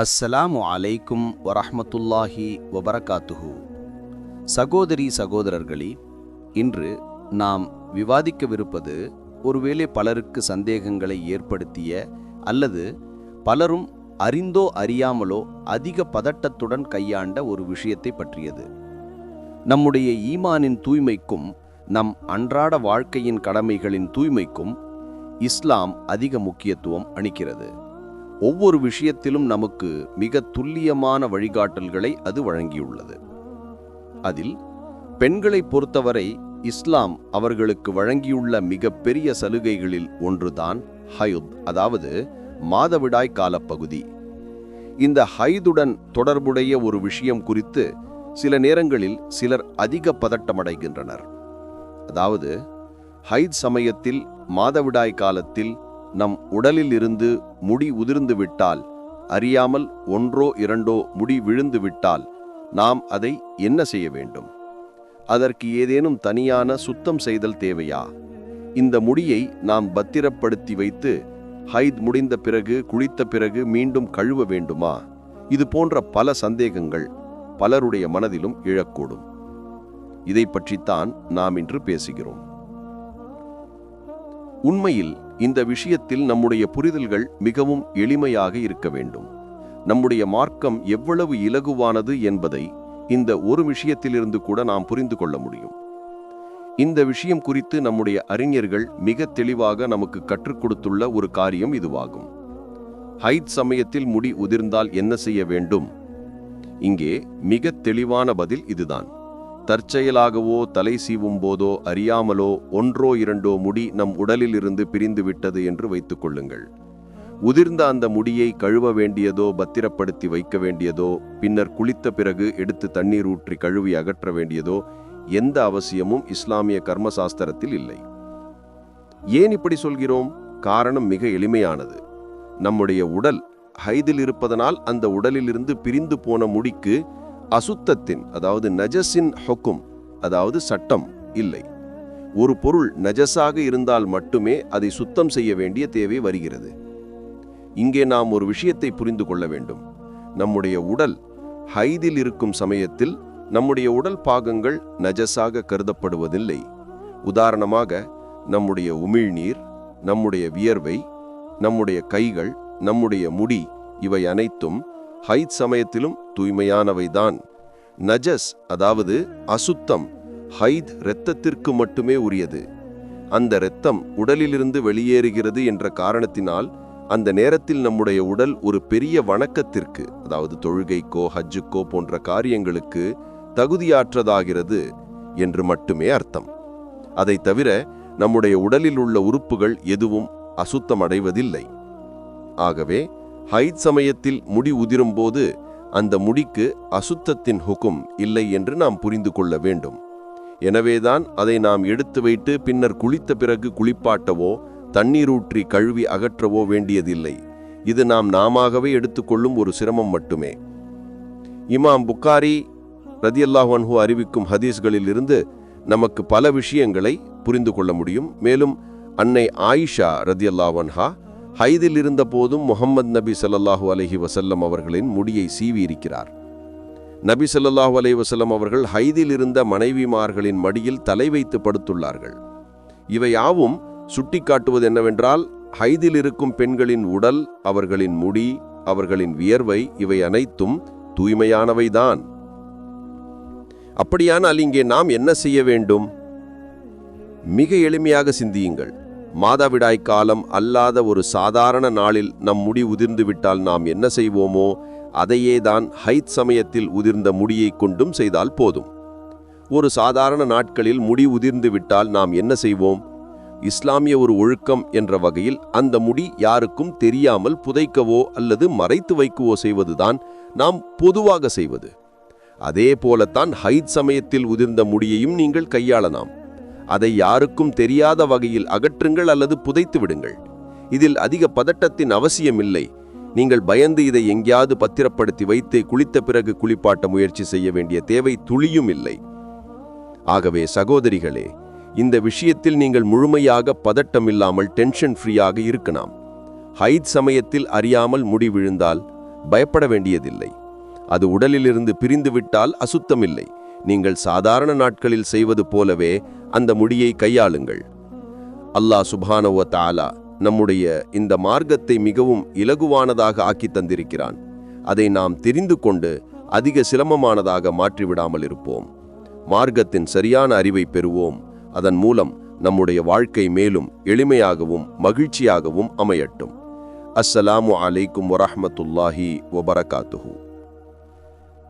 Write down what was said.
அஸ்ஸலாமு அலைக்கும் வரஹமத்துல்லாஹி வபரகாத்துஹு. சகோதரி சகோதரர்களே இன்று நாம் விவாதிக்கவிருப்பது ஒருவேளை பலருக்கு சந்தேகங்களை ஏற்படுத்திய அல்லது பலரும் அறிந்தோ அறியாமலோ அதிக பதட்டத்துடன் கையாண்ட ஒரு விஷயத்தை பற்றியது. நம்முடைய ஈமானின் தூய்மைக்கும் நம் அன்றாட வாழ்க்கையின் கடமைகளின் தூய்மைக்கும் இஸ்லாம் அதிக முக்கியத்துவம் அளிக்கிறது. ஒவ்வொரு விஷயத்திலும் நமக்கு மிக துல்லியமான வழிகாட்டல்களை அது வழங்கியுள்ளது. அதில் பெண்களை பொறுத்தவரை இஸ்லாம் அவர்களுக்கு வழங்கியுள்ள மிகப்பெரிய சலுகைகளில் ஒன்றுதான் ஹயுத் அதாவது மாதவிடாய் காலப்பகுதி. இந்த ஹைதுடன் தொடர்புடைய ஒரு விஷயம் குறித்து சில நேரங்களில் சிலர் அதிக பதட்டமடைகின்றனர். அதாவது ஹைத் சமயத்தில் மாதவிடாய் காலத்தில் நம் உடலில் இருந்து முடி உதிர்ந்து விட்டால் அறியாமல் ஒன்றோ இரண்டோ முடி விழுந்து விட்டால் நாம் அதை என்ன செய்ய வேண்டும்? அதற்கு ஏதேனும் தனியான சுத்தம் செய்தல் தேவையா? இந்த முடியை நாம் பத்திரப்படுத்தி வைத்து ஹைத் முடிந்த பிறகு குளித்த பிறகு மீண்டும் கழுவ வேண்டுமா? இது போன்ற பல சந்தேகங்கள் பலருடைய மனதிலும் இழக்கூடும் இதை பற்றித்தான் நாம் இன்று பேசுகிறோம். உண்மையில் இந்த விஷயத்தில் நம்முடைய புரிதல்கள் மிகவும் எளிமையாக இருக்க வேண்டும். நம்முடைய மார்க்கம் எவ்வளவு இலகுவானது என்பதை இந்த ஒரு விஷயத்திலிருந்து கூட நாம் புரிந்து கொள்ள முடியும். இந்த விஷயம் குறித்து நம்முடைய அறிஞர்கள் மிக தெளிவாக நமக்கு கற்றுக் கொடுத்துள்ள ஒரு காரியம் இதுவாகும். ஹைத் சமயத்தில் முடி உதிர்ந்தால் என்ன செய்ய வேண்டும்? இங்கே மிக தெளிவான பதில் இதுதான். தற்செயலாகவோ தலை சீவும் போதோ அறியாமலோ ஒன்றோ இரண்டோ முடி நம் உடலில் இருந்து பிரிந்து விட்டது என்று வைத்துக் கொள்ளுங்கள். உதிர்ந்த அந்த முடியை கழுவ வேண்டியதோ பத்திரப்படுத்தி வைக்க வேண்டியதோ பின்னர் குளித்த பிறகு எடுத்து தண்ணீர் ஊற்றி கழுவி அகற்ற வேண்டியதோ எந்த அவசியமும் இஸ்லாமிய கர்மசாஸ்திரத்தில் இல்லை. ஏன் இப்படி சொல்கிறோம்? காரணம் மிக எளிமையானது. நம்முடைய உடல் ஹைதில் இருப்பதனால் அந்த உடலிலிருந்து பிரிந்து போன முடிக்கு அசுத்தத்தின் அதாவது நஜஸின் ஹொக்கும் அதாவது சட்டம் இல்லை. ஒரு பொருள் நஜஸாக இருந்தால் மட்டுமே அதை சுத்தம் செய்ய வேண்டிய தேவை வருகிறது. இங்கே நாம் ஒரு விஷயத்தை புரிந்து கொள்ள வேண்டும். நம்முடைய உடல் ஹைதில் இருக்கும் சமயத்தில் நம்முடைய உடல் பாகங்கள் நஜஸாக கருதப்படுவதில்லை. உதாரணமாக நம்முடைய உமிழ்நீர் நம்முடைய வியர்வை நம்முடைய கைகள் நம்முடைய முடி இவை அனைத்தும் ஹைத் சமயத்திலும் தூய்மையானவைதான். நஜஸ் அதாவது அசுத்தம் ஹைத் இரத்தத்திற்கு மட்டுமே உரியது. அந்த இரத்தம் உடலிலிருந்து வெளியேறுகிறது என்ற காரணத்தினால் அந்த நேரத்தில் நம்முடைய உடல் ஒரு பெரிய வணக்கத்திற்கு அதாவது தொழுகைக்கோ ஹஜ்ஜுக்கோ போன்ற காரியங்களுக்கு தகுதியாற்றதாகிறது என்று மட்டுமே அர்த்தம். அதை தவிர நம்முடைய உடலில் உள்ள உறுப்புகள் எதுவும் அசுத்தமடைவதில்லை. ஆகவே ஹைத் சமயத்தில் முடி உதிரும் போது அந்த முடிக்கு அசுத்தத்தின் ஹுக்கும் இல்லை என்று நாம் புரிந்து கொள்ள வேண்டும். எனவேதான் அதை நாம் எடுத்து வைத்து பின்னர் குளித்த பிறகு குளிப்பாட்டவோ தண்ணீரூற்றி கழுவி அகற்றவோ வேண்டியதில்லை. இது நாம் நாமாகவே எடுத்துக்கொள்ளும் ஒரு சிரமம் மட்டுமே. இமாம் புக்காரி ரதியல்லாஹன்ஹூ அறிவிக்கும் ஹதீஸ்களிலிருந்து நமக்கு பல விஷயங்களை புரிந்து கொள்ள முடியும். மேலும் அன்னை ஆயிஷா ரதியல்லாஹன்ஹா ஹைதில் இருந்த போதும் முகமது நபி ஸல்லல்லாஹு அலைஹி வசல்லம் அவர்களின் முடியை சீவி இருக்கிறார் நபி ஸல்லல்லாஹு அலைஹி வசல்லம் அவர்கள் ஹைதில் இருந்த மனைவிமார்களின் மடியில் தலை வைத்து படுத்துள்ளார்கள். இவை யாவும் சுட்டிக்காட்டுவது என்னவென்றால் ஹைதில் இருக்கும் பெண்களின் உடல் அவர்களின் முடி அவர்களின் வியர்வை இவை அனைத்தும் தூய்மையானவைதான். அப்படியானால் இங்கே நாம் என்ன செய்ய வேண்டும்? மிக எளிமையாக சிந்தியுங்கள். மாதவிடாய் காலம் அல்லாத ஒரு சாதாரண நாளில் நம் முடி உதிர்ந்து விட்டால் நாம் என்ன செய்வோமோ அதையே தான் ஹைத் சமயத்தில் உதிர்ந்த முடியை கொண்டும் செய்தால் போதும். ஒரு சாதாரண நாட்களில் முடி உதிர்ந்து விட்டால் நாம் என்ன செய்வோம்? இஸ்லாமிய ஒரு ஒழுக்கம் என்ற வகையில் அந்த முடி யாருக்கும் தெரியாமல் புதைக்கவோ அல்லது மறைத்து வைக்கவோ செய்வதுதான் நாம் பொதுவாக செய்வது. அதே போலத்தான் ஹைத் சமயத்தில் உதிர்ந்த முடியையும் நீங்கள் கையாளலாம். அதை யாருக்கும் தெரியாத வகையில் அகற்றுங்கள் அல்லது புதைத்து விடுங்கள். இதில் அதிக பதட்டத்தின் அவசியமில்லை. நீங்கள் பயந்து இதை எங்கேயாவது பத்திரப்படுத்தி வைத்து குளித்த பிறகு குளிப்பாட்ட முயற்சி செய்ய வேண்டிய தேவை துளியும் இல்லை ஆகவே சகோதரிகளே இந்த விஷயத்தில் நீங்கள் முழுமையாக பதட்டமில்லாமல் டென்ஷன் ஃப்ரீயாக இருக்கலாம். ஹைத் சமயத்தில் அறியாமல் முடி விழுந்தால் பயப்பட வேண்டியதில்லை. அது உடலிலிருந்து பிரிந்துவிட்டால் அசுத்தமில்லை. நீங்கள் சாதாரண நாட்களில் செய்வது போலவே அந்த முடியை கையாளுங்கள். அல்லாஹ் சுபானவ தாலா நம்முடைய இந்த மார்க்கத்தை மிகவும் இலகுவானதாக ஆக்கி தந்திருக்கிறான். அதை நாம் தெரிந்து கொண்டு அதிக சிரமமானதாக மாற்றிவிடாமல் இருப்போம். மார்க்கத்தின் சரியான அறிவை பெறுவோம். அதன் மூலம் நம்முடைய வாழ்க்கை மேலும் எளிமையாகவும் மகிழ்ச்சியாகவும் அமையட்டும். அஸ்ஸலாமு அலைக்கும் வரஹமத்துல்லாஹி வபரகாத்துஹூ.